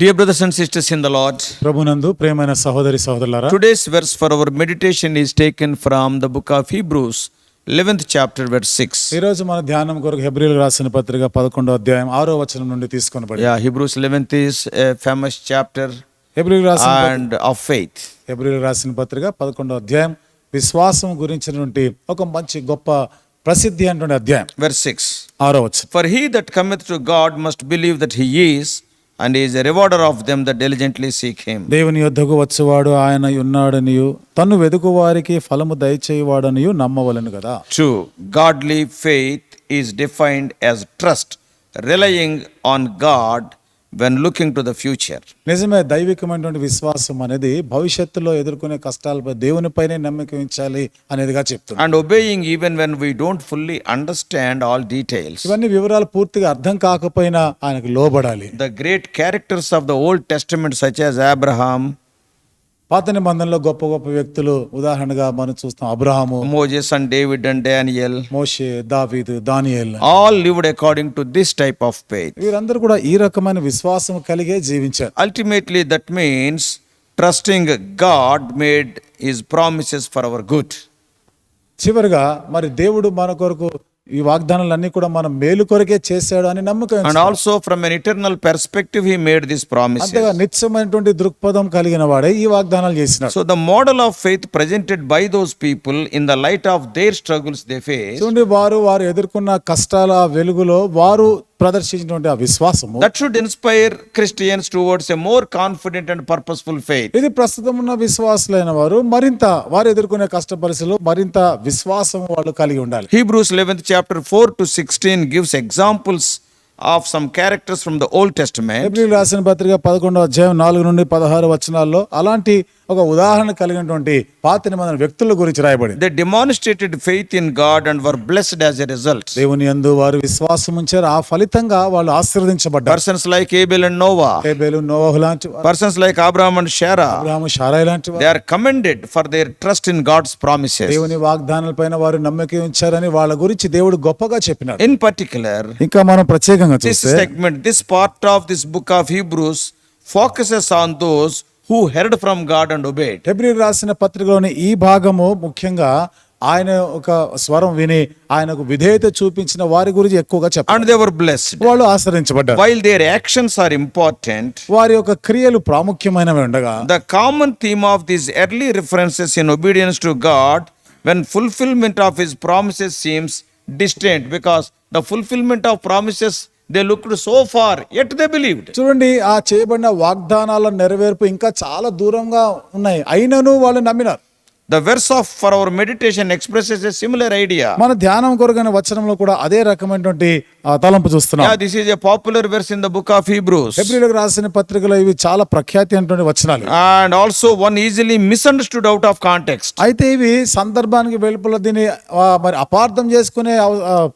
Dear brothers and sisters in the Lord, ప్రభునందు ప్రేమైన సహోదరి సహోదరులారా today's verse for our meditation is taken from the book of Hebrews, 11th chapter, verse 6. ఈ రోజు మన ధ్యానం కొరకు హెబ్రిల్ రాసిన పత్రిక పదకొండో అధ్యాయం ఆరో వచనం నుండి Yeah, Hebrews 11th is a famous chapter హెబ్రిల్ రాసిన and of faith. హెబ్రిల్ రాసిన పత్రిక పదకొండో అధ్యాయం విశ్వాసం గురించినటువంటి ఒక మంచి గొప్ప ప్రసిద్ధి అటువంటి అధ్యాయం Verse 6. ఆరో వచనం For he that cometh to God must believe that he is, is a rewarder of them that diligently seek him. దేవుని యొద్దకు వచ్చేవాడు ఆయన ఉన్నాడనియు తన్ను వెదుకు వారికి ఫలము దయచేయవాడనియు నమ్మవలను కదా True, godly faith is defined as trust, relying on God when looking to the future. నిజమే దైవికమైనటువంటి విశ్వాసం అనేది భవిష్యత్తులో ఎదుర్కొనే కష్టాలపై దేవునిపైనే నమ్మకం ఉంచాలి అనేదిగా చెప్తుంది and obeying even when we don't fully understand all details. ఇవన్నీ వివరాలు పూర్తిగా అర్థం కాకపోయినా ఆయనకు లోబడాలి The great characters of the Old Testament, such as Abraham, పాతని నిబంధనలో గొప్ప గొప్ప వ్యక్తులు ఉదాహరణగా మనం చూస్తాం Abraham Moses and David and Daniel మోషే దావిద్ Daniel. All lived according to this type of faith వీరందరూ కూడా ఈ రకమైన విశ్వాసం కలిగే జీవించారు. Ultimately that means trusting God made his promises for our good చివరిగా మరి దేవుడు మన కొరకు ఈ వాగ్దానాలన్నీ కూడా మనం మేలు కొరకే చేశాడు అని నమ్మకం also from an eternal perspective he made this promise నిత్యమైనటువంటి దృక్పథం కలిగిన వాడే ఈ వాగ్దానాలు చేసిన so the model of faith presented by those people in the light of their struggles they face చూడండి వారు వారు ఎదుర్కొన్న కష్టాల వెలుగులో వారు ప్రదర్శించినటువంటి ఆ విశ్వాసము that should inspire Christians towards a more confident and purposeful faith ఇది ప్రస్తుతం ఉన్న విశ్వాసులైన వారు మరింత వారు ఎదుర్కొనే కష్ట పరిస్థితులు మరింత విశ్వాసం వాళ్ళు కలిగి ఉండాలి. Hebrews eleventh chapter four to sixteen gives examples of some characters from the Old Testament పత్రిక పదకొండవ అధ్యాయం నాలుగు నుండి పదహారు వచనాల్లో అలాంటి ఒక ఉదాహరణ కలిగినటువంటి పాత నిబంధన వ్యక్తుల గురించి రాయబడి they demonstrated faith in God and were blessed as a result దేవుని అందు వారు విశ్వాసం ఉంచారు. ఆ ఫలితంగా వాళ్ళు ఆశీర్వదించబడ్డారు. Persons like Abel and Noah Abel Noah లాంటి persons like Abraham and Sarah Abraham Sarah లాంటి they are commended for their trust in God's promises దేవుని వాగ్దానాలపైన వారు నమ్మకం ఉంచారని వాళ్ళ గురించి దేవుడు గొప్పగా చెప్పినాడు. ఇన్ పర్టిక్యులర్ ఇంకా మనం ప్రత్యేకంగా చూస్తే segment this part of this book of Hebrews focuses on those who heard from God and obeyed. ఫిబ్రవరి రాసిన పత్రికలోని ఈ భాగము ముఖ్యంగా ఆయన ఒక స్వరం విని ఆయనకు విధేయత చూపించిన వారి గురించి ఎక్కువగా they were blessed. వాళ్ళు ఆశ్రయించబడ్డారు While their actions are important, వారి యొక్క క్రియలు ప్రాముఖ్యమైనవి ఉండగా the common theme of these early references in obedience to God when fulfillment of his promises seems distant because the fulfillment of promises they looked so far yet they believed చూడండి ఆ చేయబడిన వాగ్దానాల నెరవేర్పు ఇంకా చాలా దూరంగా ఉన్నాయి అయినను వాళ్ళు నమ్మినారు the verse of for our meditation expresses a similar idea మన ధ్యానం కొరకైన వచనంలో కూడా అదే రకమైనటువంటి తలంపు చూస్తున్నాం yeah this is a popular verse in the book of hebrews ఫిబ్రవరికి రాసిన పత్రికలో ఇవి చాలా ప్రఖ్యాతి అయినటువంటి వచనాలు and also one easily misunderstood out of context అయితే ఇవి సందర్భానికి వెలుపల దీన్ని మరి అపార్థం చేసుకునే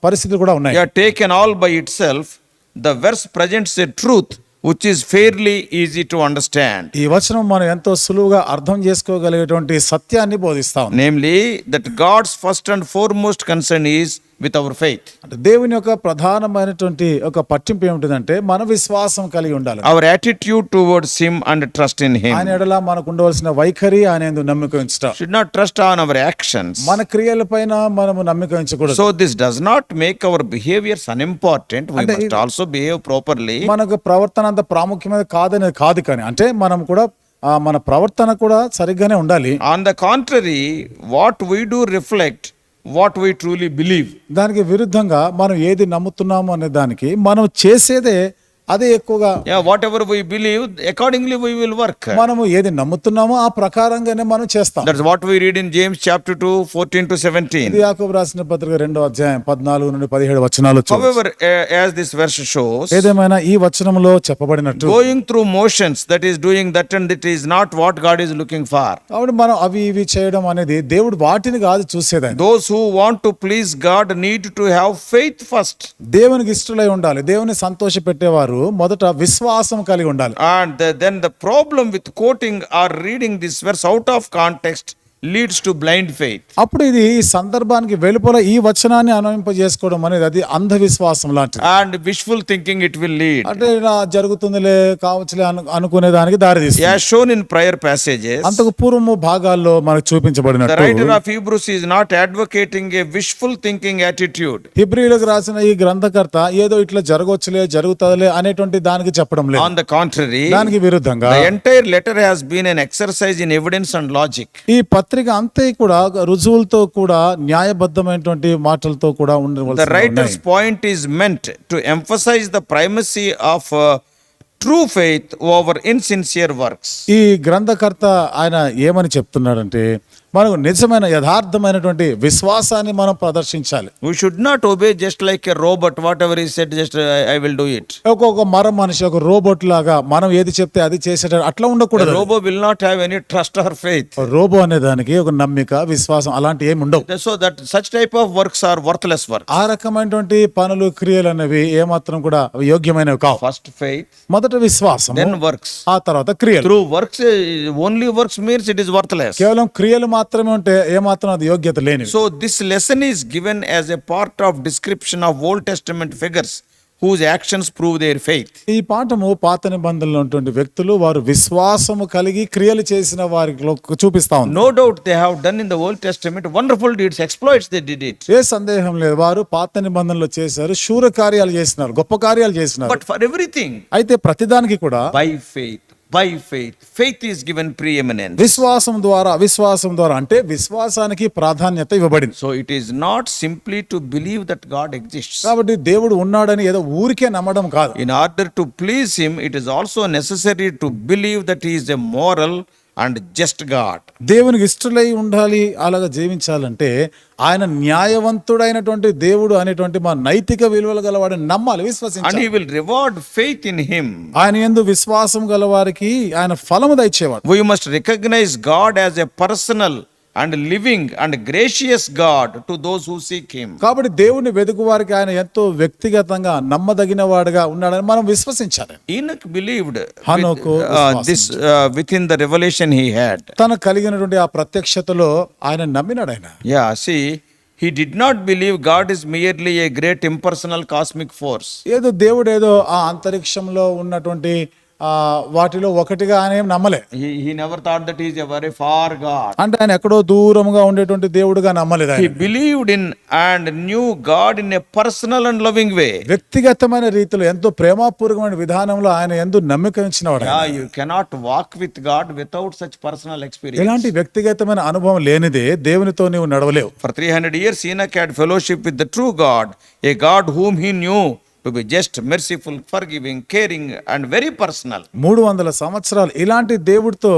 పరిస్థితులు కూడా ఉన్నాయి yeah taken all by itself the verse presents a truth which is fairly easy to understand ఈ వచనం మనం ఎంతో సులువుగా అర్థం చేసుకోగలిగేటువంటి సత్యాన్ని బోధిస్తాం namely that God's first and foremost concern is with our faith అంటే దేవుని యొక్క ప్రధానమైనటువంటి ఒక పట్టింపు ఏమిటంటే మన విశ్వాసం కలిగి ఉండాలి. Our attitude towards him and trust in him ఆయన ఎడల మనకు ఉండవలసిన వైఖరి ఆయన నమ్మకం ఇచ్చట should not trust on our actions మన క్రియలపైన మనము నమ్మకం ఇచ్చకూడదు so this does not make our behaviours unimportant we must also behave properly మనకు ప్రవర్తన అంత ప్రాముఖ్యమైనది కాదని కాదు కానీ అంటే మనం కూడా మన ప్రవర్తన కూడా సరిగ్గానే ఉండాలి. On the contrary what we do reflect what we truly believe దానికి విరుద్ధంగా మనం ఏది నమ్ముతున్నాము అనే దానికి మనం చేసేదే అది ఎక్కువగా whatever we believe accordingly we will work మనము ఏది నమ్ముతున్నామో ఆ ప్రకారంగానే మనం చేస్తాం. That's what we read in James chapter 2 14 to 17 యాకోబ్ రాసిన పత్రిక రెండో అధ్యాయం 14 నుండి 17 వచనాలు చూ however as this verse shows ఏదేమైనా ఈ వచనములో చెప్పబడినట్టు going through motions that is doing that and that is not what God is looking for కాబట్టి మనం అవి ఇవి చేయడం అనేది దేవుడు వాటిని కాదు చూసేదాన్ని. Those who want to please God need to have faith first దేవునికి ఇష్టలై ఉండాలి. దేవుని సంతోషపెట్టేవారు పెట్టేవారు మొదట విశ్వాసం కలిగి ఉండాలి and the- then the problem with quoting or reading this verse out of leads to blind faith అప్పుడు ఇది ఈ సందర్భానికి వెలుపల ఈ వచనాన్ని అనువింప చేసుకోవడం అనేది అది అంధవిశ్వాసం లాంటిది. And wishful thinking it will lead అంటే జరుగుతుందిలే కావచ్చులే అనుకునే దానికి దారి తీసి షోన్ ఇన్ ప్రయర్ ప్యాసేజెస్ అంతకు పూర్వము భాగాల్లో మనకు చూపించబడిన writer of Hebrews is not advocating a wishful thinking attitude హిబ్రీలకు రాసిన ఈ గ్రంథకర్త ఏదో ఇట్లా జరగవచ్చులే జరుగుతుందిలే అనేటువంటి దానికి చెప్పడం లేదు. ఆన్ ద కాంట్రరీ దానికి విరుద్ధంగా entire letter has been an exercise in evidence and logic ఈ పత్ పత్రిక అంతే కూడా రుజువులతో కూడా న్యాయబద్ధమైనటువంటి మాటలతో కూడా ఉండవలసింది the writer's point is meant to emphasize the primacy of true faith over insincere works ఈ గ్రంథకర్త ఆయన ఏమని చెప్తున్నాడంటే మనకు నిజమైన యథార్థమైనటువంటి విశ్వాసాన్ని మనం ప్రదర్శించాలి. We should not obey just like a robot whatever he said just I will do it ఒక్కొక్క ఒక మర మనిషి ఒక రోబోట్ లాగా మనం ఏది చెప్తే అది చేసేట అట్లా ఉండకూడదు. Robo will not have any trust or faith robo అనే దానికి ఒక నమ్మిక విశ్వాసం అలాంటి ఏమి ఉండవు. So that such type of works are worthless work ఆ రకమైనటువంటి పనులు క్రియలు అనేవి ఏమాత్రం కూడా యోగ్యమైనవి కావు. ఫస్ట్ ఫెయిత్ మొదట విశ్వాసం దెన్ వర్క్స్ ఆ తర్వాత క్రియలు. Through works only works means it is worthless కేవలం క్రియలు మాత్రం మాత్రమే ఉంటే ఏమాత్రం అది యోగ్యత లేని so this lesson is given as a part of description of Old Testament figures whose actions prove their faith ఈ పాఠము పాతని నిబంధనలు ఉన్నటువంటి వ్యక్తులు వారు విశ్వాసము కలిగి క్రియలు చేసిన వారి చూపిస్తా ఉంది. No doubt they have done in the Old Testament wonderful deeds exploits they did it ఏ సందేహం లేదు వారు పాత నిబంధనలు చేశారు శూర కార్యాలు చేసినారు గొప్ప కార్యాలు చేసినారు. బట్ ఫర్ ఎవ్రీథింగ్ అయితే ప్రతిదానికి కూడా by faith by faith faith is given preeminence విశ్వాసం ద్వారా విశ్వాసం ద్వారా అంటే విశ్వాసానికి ప్రాధాన్యత ఇవ్వబడింది. So it is not simply to believe that God exist కాబట్టి దేవుడు ఉన్నాడని ఏదో ఊరికే నమ్మడం కాదు. In order to please him it is also necessary to believe that is a moral and just God. దేవునికి ఇష్టలై ఉండాలి అలాగా జీవించాలంటే ఆయన న్యాయవంతుడైనటువంటి దేవుడు అనేటువంటి మా నైతిక విలువలు గలవాడిని నమ్మాలి విశ్వసించాలి will reward faith in Him. ఆయన ఎందు విశ్వాసం గలవారికి ఆయన ఫలము దయచేవాడు We must recognize God as a personal and living and gracious God to those who seek him కాబట్టి దేవుని వెదుకు వారికి ఆయన ఎంతో వ్యక్తిగతంగా నమ్మదగిన వాడుగా ఉన్నాడని మనం విశ్వసించాలి. ఈయనకు believed హనుకు this with in the revolution he had తన కలిగినటువంటి ఆ ప్రత్యక్షతలో ఆయన నమ్మినాడు ఆయన. Ya see he did not believe God is merely a great impersonal cosmic force ఏదో దేవుడు ఏదో ఆ అంతరిక్షంలో ఉన్నటువంటి వాటిలో ఒకటిగా అనే నమ్మలే. He never thought that is ever far God అంటే ఆయన ఎక్కడో దూరంగా ఉండేటువంటి దేవుడుగా నమ్మలేదు believed in and knew God in a personal and loving way వ్యక్తిగతమైన రీతిలో ఎంతో ప్రేమపూర్వకమైన విధానంలో ఆయన ఎందు నమ్మిక ఉంచిన you cannot walk with God without such personal experience ఇలాంటి వ్యక్తిగతమైన అనుభవం లేనిదే దేవునితో నువ్వు నడవలేవు. ఫర్ 300 ఇయర్స్ సీనా CAD fellowship with the true God a God whom he knew just merciful forgiving caring and very personal మూడు వందల సంవత్సరాలు ఇలాంటి దేవుడితో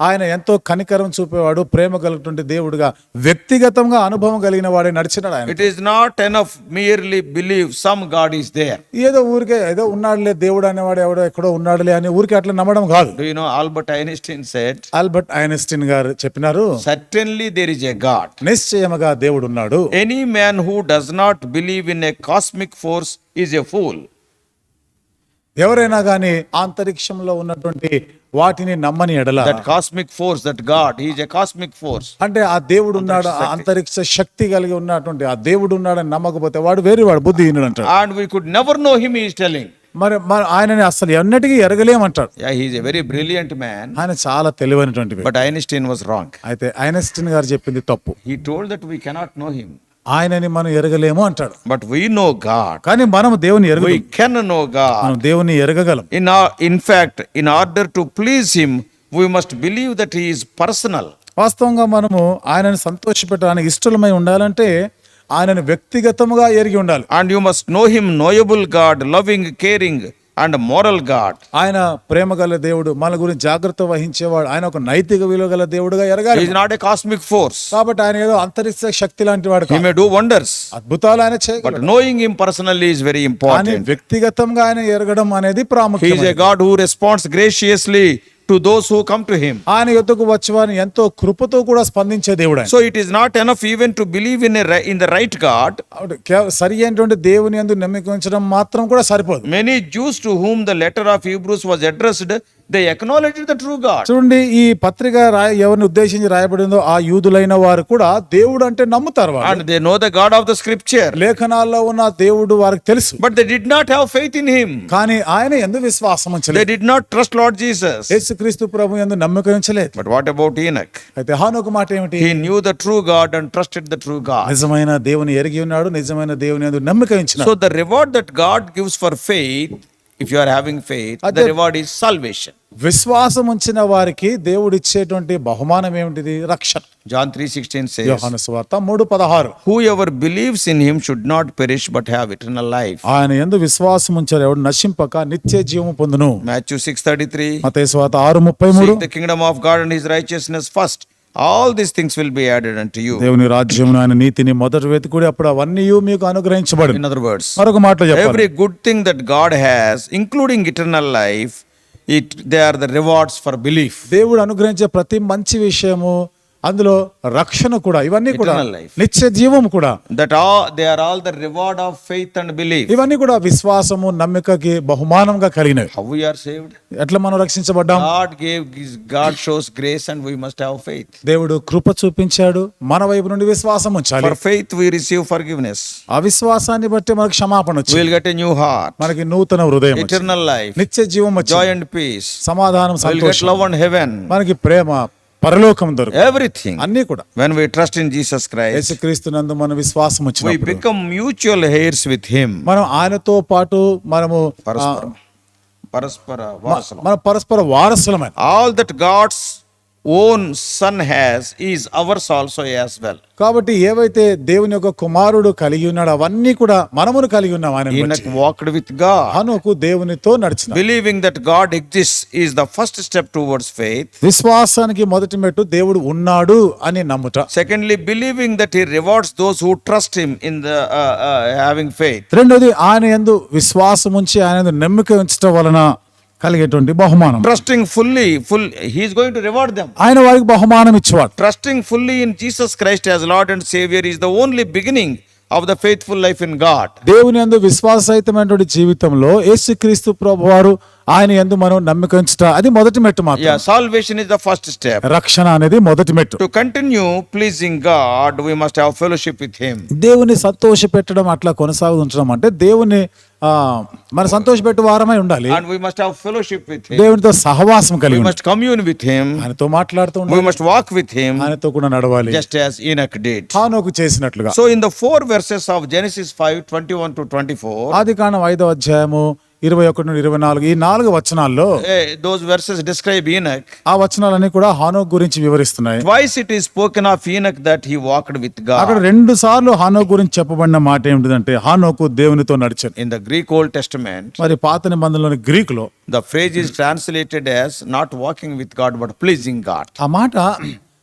ఆయన ఎంతో కనికరం చూపేవాడు ప్రేమ కలిగినటువంటి దేవుడుగా వ్యక్తిగతంగా అనుభవం కలిగిన వాడే నడిచినాడు ఆయన. It is not enough merely believe some God is there ఏదో ఊరికే ఏదో ఉన్నాడులే దేవుడు అనేవాడు ఎవడో ఎక్కడో ఉన్నాడులే అని ఊరికే అట్లా నమ్మడం కాదు. You know Albert Einstein said Albert Einstein గారు చెప్పినారు certainly there is a God నిశ్చయముగా దేవుడు ఉన్నాడు. Any man who does not believe in a cosmic force is a fool ఎవరైనా కానీ అంతరిక్షంలో ఉన్నటువంటి వాటిని నమ్మని ఎడల cosmic force, that God, he is a cosmic force. అంటే ఆ దేవుడు ఉన్నాడు ఆ అంతరిక్ష శక్తి కలిగి ఉన్నటువంటి ఆ దేవుడు ఉన్నాడని నమ్మకపోతే వాడు బుద్ధిహీనుడు అంటాడు And we could never know him, he is telling. మరి మరి ఆయనని అసలు ఎన్నటికీ ఎరగలేమంటాడు. Is a very brilliant man, ఆయన చాలా తెలివైనటువంటి but Einstein was wrong. అయితే ఐన్స్టీన్ గారు చెప్పింది తప్పు. He told that we cannot know him, ఆయనని మనం ఎరగలేము అంటాడు. బట్ వీ నో గాడ్ కానీ మనం దేవుని ఎరగ వి కెన్ నో గాడ్ మనం దేవుని ఎరగగలం. In in fact in order to please him we must believe that he is personal వాస్తవంగా మనము ఆయనని సంతోష పెట్టడానికి ఇష్టమై ఉండాలంటే ఆయనను వ్యక్తిగతముగా ఎరిగి ఉండాలి. And you must know him knowable God loving caring and moral God ఆయన ప్రేమ గల దేవుడు మన గురించి జాగ్రత్త వహించేవాడు. ఆయన ఒక నైతిక విలువ గల దేవుడుగా ఎరగాలి. Is not a cosmic force కాబట్టి ఆయన ఏదో అంతరిక్ష శక్తి లాంటి వాడు హి మే అద్భుతాలు ఆయన చేయగలడు. Knowing him personally is very important వ్యక్తిగతంగా ఆయన ఎరగడం అనేది ప్రాముఖ్యం God who responds graciously to those who come to him ఆయన యుద్ధకు వచ్చేవారిని ఎంతో కృపతో కూడా స్పందించే దేవుడు so it is not enough even to believe in in the right God సరి అయినటువంటి దేవుని అందు నమ్మకం మాత్రం కూడా సరిపోదు. Many Jews to whom the letter of Hebrews was addressed చూడండి ఈ పత్రిక ఎవరిని ఉద్దేశించి రాయబడిందో ఆ యూదులైన వారు కూడా దేవుడు అంటే నమ్ముతారు they know the God of the scripture లేఖనాల్లో ఉన్న దేవుడు వారికి తెలుసు. But they did not have faith in him కానీ ఆయన ఎందుకు విశ్వాసం ఉంచలేదు. They not trust Lord Jesus యేసుక్రీస్తు ప్రభు ఎందుకు నమ్మకం ఉంచలేదు. బట్ వాట్ అబౌట్ ఈనక్ అయితే హాన్ మాట ఏమిటి? He knew the true God and trusted the true God నిజమైన దేవుని ఎరిగి ఉన్నాడు నిజమైన దేవుని ఎందుకు నమ్మకం ఉంచాడు so the reward that God gives for faith if you are having faith the reward is salvation విశ్వాసం ఉంచిన వారికి దేవుడు ఇచ్చేటువంటి బహుమానం ఏమిటిది? రక్షణ. జాన్ 3:16 సేస్ యోహాను సువార్త 3:16 whoever believes in him should not perish but have have eternal life ఆయన యందు విశ్వాసం ఉంచారు ఎవడు నశింపక నిత్య జీవం పొందును. మాథ్యూ 6:33 మత్తయి సువార్త 6:33 the kingdom of God and his righteousness first all these things will be added unto you దేవుని రాజ్యమును ఆయన నీతిని మొదటి వెతి కూడా అప్పుడు అవన్నీ యూ మీకు అనుగ్రహించబడి ఇన్ అదర్ వర్డ్స్ మరొక మాట every good thing that God has including eternal life it they are the rewards for belief దేవుడు అనుగ్రహించే ప్రతి మంచి విషయము అందులో రక్షణ కూడా ఇవన్నీ కూడా నిత్య జీవం కూడా. That they are all the reward of faith and belief ఇవన్నీ కూడా విశ్వాసము నమ్మికకి బహుమానంగా కలిగినవి. హౌ వి ఆర్ మనం రక్షించబడ్డాం? God gave God shows grace and we must have faith దేవుడు కృప చూపించాడు మన వైపు నుండి విశ్వాసం ఉంచాలి. వి రిసీవ్ ఫర్గివ్నెస్ ఆ విశ్వాసాన్ని బట్టి మనకు క్షమాపణ వచ్చింది. న్యూ హార్ట్ మనకి నూతన హృదయం ఎటర్నల్ లైఫ్ నిత్య జీవం జాయ్ అండ్ పీస్ సమాధానం హెవెన్ మనకి ప్రేమ పరలోకం దొరుకు Everything. అన్ని కూడా When we trust in Jesus Christ, యేసుక్రీస్తునందు మన విశ్వాసం వచ్చినప్పుడు become mutual heirs with Him. మనం ఆయనతో పాటు మనము పరస్పరం పరస్పర వారసులం. మన పరస్పర వారసులమైన All that God's own son has is ours also as well కాబట్టి ఏవైతే దేవుని యొక్క కుమారుడు కలిగి ఉన్నాడు అవన్నీ కూడా మనమును కలిగి ఉన్నామని వాక్డ్ విత్గా హనుకు దేవునితో నడిచింది believing that God exist is the first step towards faith విశ్వాసానికి మొదటి మెట్టు దేవుడు ఉన్నాడు అని నమ్ముట. Secondly believing that he rewards those who trust him in the having faith రెండోది ఆయన ఎందు విశ్వాసం ఉంచి ఆయన నమ్మిక ఉంచడం వలన కలిగేటువంటి బహుమానం. Trusting fully full he's going to reward them ఆయన వారికి బహుమానం ఇచ్చేవాడు. Trusting fully in Jesus Christ as Lord and saviour is the only beginning of the faithful life in God దేవుని అందు విశ్వాసహితమైనటువంటి జీవితంలో యేసు క్రీస్తు ప్రభు వారు ఆయన ఎందు మనం నమ్మిక అది మొదటి మెట్టు మాత్రం salvation is the first step రక్షణ అనేది మొదటి మెట్టు. To continue pleasing God we must have fellowship with him దేవుని సంతోష పెట్టడం అట్లా కొనసాగు అంటే దేవుని మన సంతోష పెట్టు వారమై ఉండాలి. And we must have fellowship with him సహవాసం కలిగి మస్ట్ కమ్యూన్ విత్ హిమ్ ఆయనతో మాట్లాడుతూ ఉండాలి. మస్ట్ వాక్ విత్ హిమ్ ఆయనతో కూడా నడవాలి. జస్ట్ యాస్ ఈనక్ డిడ్ హానోకు చేసినట్లుగా. So in the four verses of Genesis 5 21 to 24 ఆదికాండం 5వ అధ్యాయము ఇరవై ఒకటి నుండి ఇరవై నాలుగు ఈ నాలుగు వచనాల్లో దోస్ వర్సెస్ డిస్క్రైబ్ ఈనక్ ఆ వచనాలన్నీ కూడా హానోక్ గురించి వివరిస్తున్నాయి. Twice it is spoken of Enoch that walked with God రెండు సార్లు హానోక్ గురించి చెప్పబడిన మాట ఏంటంటే హానోకు దేవునితో నడిచాడు. In the Greek Old Testament మరి పాత నిబంధనలోని గ్రీక్లో the phrase is translated as not walking with God but pleasing God ఆ మాట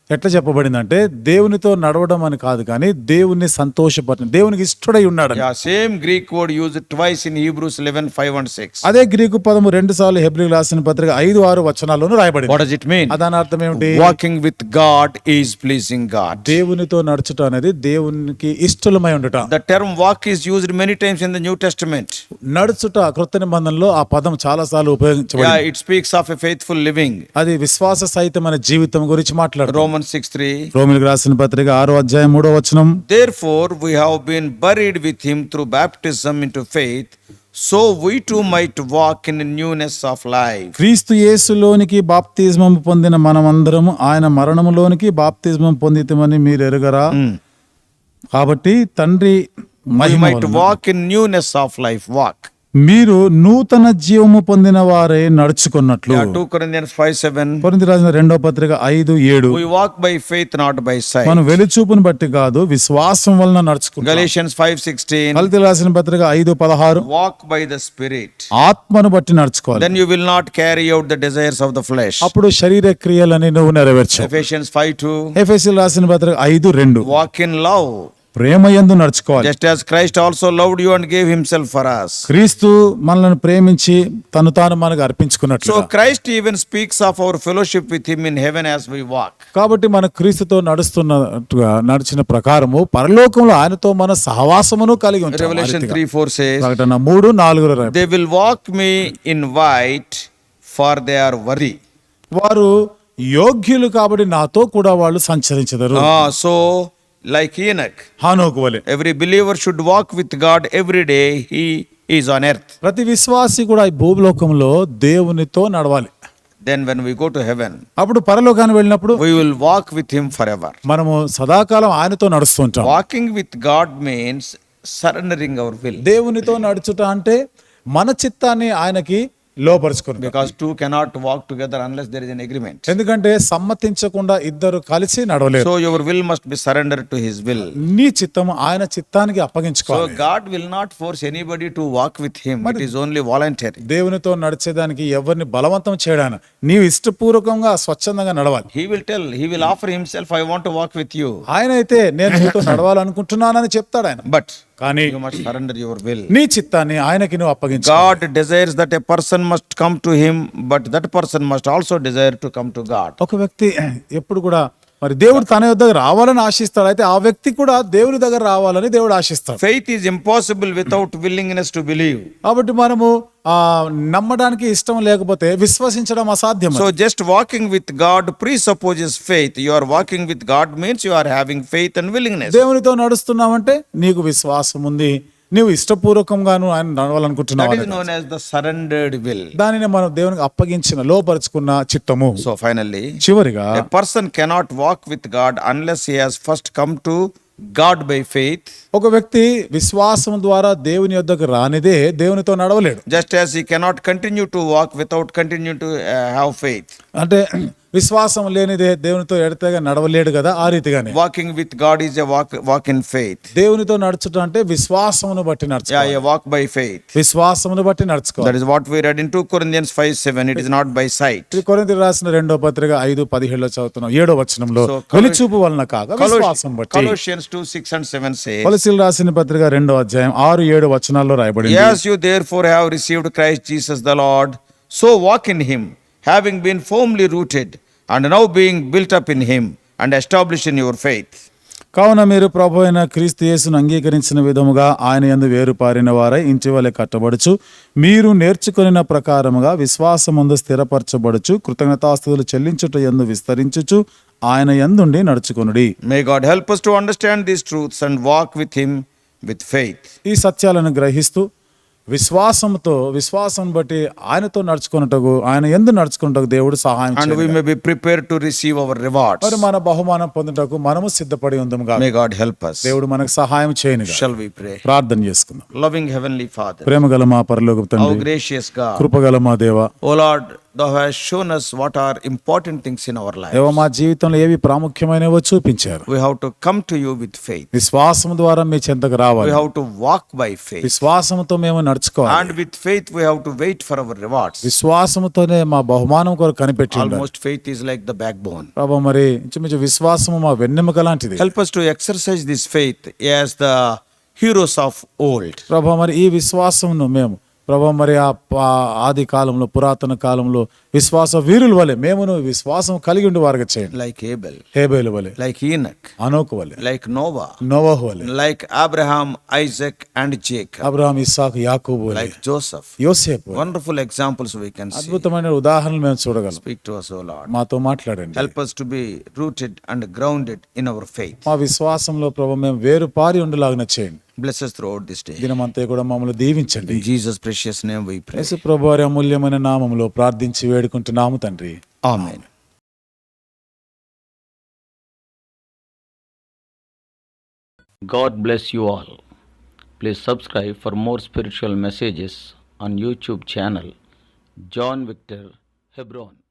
ఎట్లా చెప్పబడిందంటే దేవునితో నడవడం అని కాదు కానీ దేవుని సంతోషపరచడం దేవునికి ఇష్టడై ఉన్నాడు same Greek word used twice in Hebrews 11 5 and 6. అదే గ్రీకు పదము రెండు సార్లు హెబ్రి రాసిన పత్రిక ఐదు ఆరు వచనాల్లోనూ రాయబడింది What does it mean? దాని అర్థం ఏమిటి Walking with God is pleasing God. దేవునితో నడుచుట అనేది దేవునికి ఇష్టలమై ఉండట The term walk is used many times in the New Testament. నడుచుట కృత నిబంధనలో ఆ పదం చాలా సార్లు ఉపయోగించబడింది it speaks of a faithful living. అది విశ్వాస సహితమైన జీవితం గురించి మాట్లాడు రోమన్ సిక్స్ త్రీ రోమిల్ రాసిన పత్రిక ఆరో అధ్యాయం మూడో వచనం. Therefore we have buried with him through baptism into faith so we too might walk in newness of life క్రీస్తు యేసు లోనికి బాప్తిజమం పొందిన మనమందరము ఆయన మరణములోనికి బాప్తిజమం పొందితమని మీరు ఎరుగరా? కాబట్టి తండ్రి walk in newness of life walk మీరు నూతన జీవము పొందిన వారే నడుచుకున్నట్లు Yeah, 2 Corinthians 5 7. కొరింథీ రాసిన రెండో పత్రిక ఐదు ఏడు walk by faith, not by sight. మనం వెలుచూపును బట్టి కాదు విశ్వాసం వలన నడుచుకుంటాం Galatians 5 16. కల్తీ రాసిన పత్రిక ఐదు పదహారు Walk by the Spirit. ఆత్మను బట్టి నడుచుకోవాలి Then you will not carry out the desires of the flesh. అప్పుడు శరీర క్రియలని నువ్వు నెరవేర్చావు 5 2. ఎఫ్ఎస్సి రాసిన పత్రిక ఐదు రెండు Walk in love. ప్రేమయందు నడుచుకోవాలి. Just as Christ also love you and gave himself for us. క్రీస్తు మనల్ని ప్రేమించి తను తాను మనకు అర్పించుకున్నట్టు so Christ even speaks of our fellowship with him in heaven as we walk కాబట్టి మన క్రీస్తుతో నడుస్తున్నట్టుగా నడిచిన ప్రకారము పరలోకంలో ఆయనతో మన సహవాసమును కలిగి ఉంది రివల్యూషన్ 3 4 సేస్ ప్రకటన 3 they will walk me in white for they are worthy వారు యోగ్యులు కాబట్టి నాతో కూడా వాళ్ళు సంచరించదరు. సో like Enoch, హానోకు వలె every believer should walk with God every day he is on earth. ప్రతి విశ్వాసి కూడా ఈ భూలోకంలో దేవునితో నడవాలి Then, when we go to heaven, అప్పుడు పరలోకానికి వెళ్ళినప్పుడు we will walk with Him forever. మనము సదాకాలం ఆయనతో నడుస్తుంటాం Walking with God means surrendering our will. దేవునితో నడుచుట అంటే మన చిత్తాన్ని ఆయనకి లోపరుచుకుని because two cannot walk together unless there is an agreement ఎందుకంటే సమ్మతించకుండా ఇద్దరు కలిసి నడవలేదు so your will must be surrender to his will నీ చిత్తం ఆయన చిత్తానికి అప్పగించుకోవాలి. So will not force anybody to walk with him it is only volunteer దేవునితో నడిచేదానికి ఎవరిని బలవంతం చేయడాను నీవు ఇష్టపూర్వకంగా స్వచ్ఛందంగా నడవాలి. He will tell he will offer himself I want walk with you ఆయన అయితే నేను నడవాలనుకుంటున్నానని చెప్తాడు ఆయన. బట్ కానీ మస్ట్ సరెండర్ యువర్ విల్ నీ చిత్తాన్ని ఆయనకి నువ్వు అప్పగించు. God desires that a person must come to him but that person must also desire to come to God ఒక వ్యక్తి ఎప్పుడు కూడా మరి దేవుడు తన దగ్గర రావాలని ఆశిస్తాడు. అయితే ఆ వ్యక్తి కూడా దేవుడి దగ్గర రావాలని దేవుడు ఆశిస్తాడు. Faith is impossible without willingness to believe కాబట్టి మనము ఆ నమ్మడానికి ఇష్టం లేకపోతే విశ్వసించడం అసాధ్యం so just walking with God presupposes faith you are walking with God means you are having faith and willingness దేవునితో నడుస్తున్నామంటే నీకు విశ్వాసం ఉంది. నువ్వు ఇష్టపూర్వకంగాను ఆయన నడవాలనుకుంటున్నాడ్ విల్ దానిని మనం దేవునికి అప్పగించిన లోపరుచుకున్న చిత్తము. సో ఫైనల్ చివరిగా person cannot walk with God unless he's first come to God by faith ఒక వ్యక్తి విశ్వాసం ద్వారా దేవుని యొద్దకు రానిదే దేవునితో నడవలేడు. Just as he cannot continue to walk without continue to have faith అంటే విశ్వాసం లేని దేవునితో ఎడతగా నడవలేడు కదా ఆ రీతిగానే. Walking with God is walk walk in faith దేవునితో నడుచుట అంటే విశ్వాసమును బట్టి నడుచు వాక్ బై ఫెయిత్ విశ్వాసమును బట్టి నడుచుకో that is we read in 2 Corinthians 5 7 it is not by sight ఈ రాసిన రెండో పత్రిక ఐదు 17 లో చదువుతున్నాం. ఏడో వచనంలో కొలిచూపు వలన కాక విశ్వాసం బట్టి. కొలొసియన్స్ అండ్ 7 సే కొలొసియన్ రాసిన పత్రిక రెండో అధ్యాయం 6 7 వచనాల్లో రాయబడి yes you therefore have received christ jesus the lord so walk in him having been firmly and now being built up in him, and established in your faith. కావున మీరు ప్రభు అయిన క్రీస్తు యేసును అంగీకరించిన విధముగా ఆయన యందు వేరు పారిన వారై ఇంటి వలె కట్టబడుచు మీరు నేర్చుకొనిన ప్రకారముగా విశ్వాసమందు స్థిరపరచబడుచు కృతజ్ఞతాస్తుతులు చెల్లించుట యందు విస్తరించుచు ఆయన యందుండి నడుచుకొనుడి God help us to understand these truths and walk with him with faith. ఈ సత్యాలను గ్రహిస్తూ విశ్వాసంతో విశ్వాసం బట్టి ఆయనతో నడుచుకున్నటకు ఆయన ఎందు నడుచుకున్నటకు దేవుడు సహాయం we చేయును. may be prepared to receive our rewards. మరి మన బహుమానం పొందుటకు మనము సిద్ధపడి ఉందాం May God help us. దేవుడు మనకు సహాయం చేయను Shall we pray? ప్రార్థన చేసుకుందాం Loving Heavenly Father, ప్రేమగల మా పరలోక తండ్రి gracious God, కృపగల మా దేవ O Lord, shown us what are important things in our life మా జీవితంలో ఏవి ప్రాముఖ్యమైనవో చూపించారు. We how to come to you with faith విశ్వాసం ద్వారా మీ చెంతకు రావాలి. How to walk by faith విశ్వాసంతో మేము నడుచుకోవాలి. And with faith we how to wait for our rewards విశ్వాసంతోనే మా బహుమానం కొరకు కనిపెట్టి almost faith is like the backbone ప్రభు మరి ఇంచుమించు విశ్వాసము మా వెన్నెముక లాంటిది. Help us to exercise this faith as the heroes of old ప్రభు మరి ఈ విశ్వాసమును మేము ప్రభా మరి ఆ ఆది కాలంలో పురాతన కాలంలో విశ్వాస వీరుల వలె మేము విశ్వాసం కలిగి ఉండే వారికి చేయండి. లైక్ హేబెల్ హేబెల్ వలె. లైక్ ఈనక్ అనోక్ వలె. లైక్ నోవా నోవా వలె. Like Abraham Isaac and Jacob Abraham Isaac యాకూబ్ like Joseph Yosef wonderful examples we can see అద్భుతమైన ఉదాహరణలు మేము చూడగలం. Speak to us O Lord మాతో మాట్లాడండి. Help us to be rooted and grounded in our faith మా విశ్వాసంలో ప్రభు మేము వేరు పారి ఉండలాగన చేయండి. Bless us throughout this day. దినమంతా కూడా మమ్మల్ని దీవించండి. Jesus precious name we pray యేసు ప్రభువారి అమూల్యమైన నామములో ప్రార్థించి వేడు వేడుకుంటున్నాము తండ్రి Amen. God bless you all. Please subscribe for more spiritual messages on YouTube channel John Victor Hebron.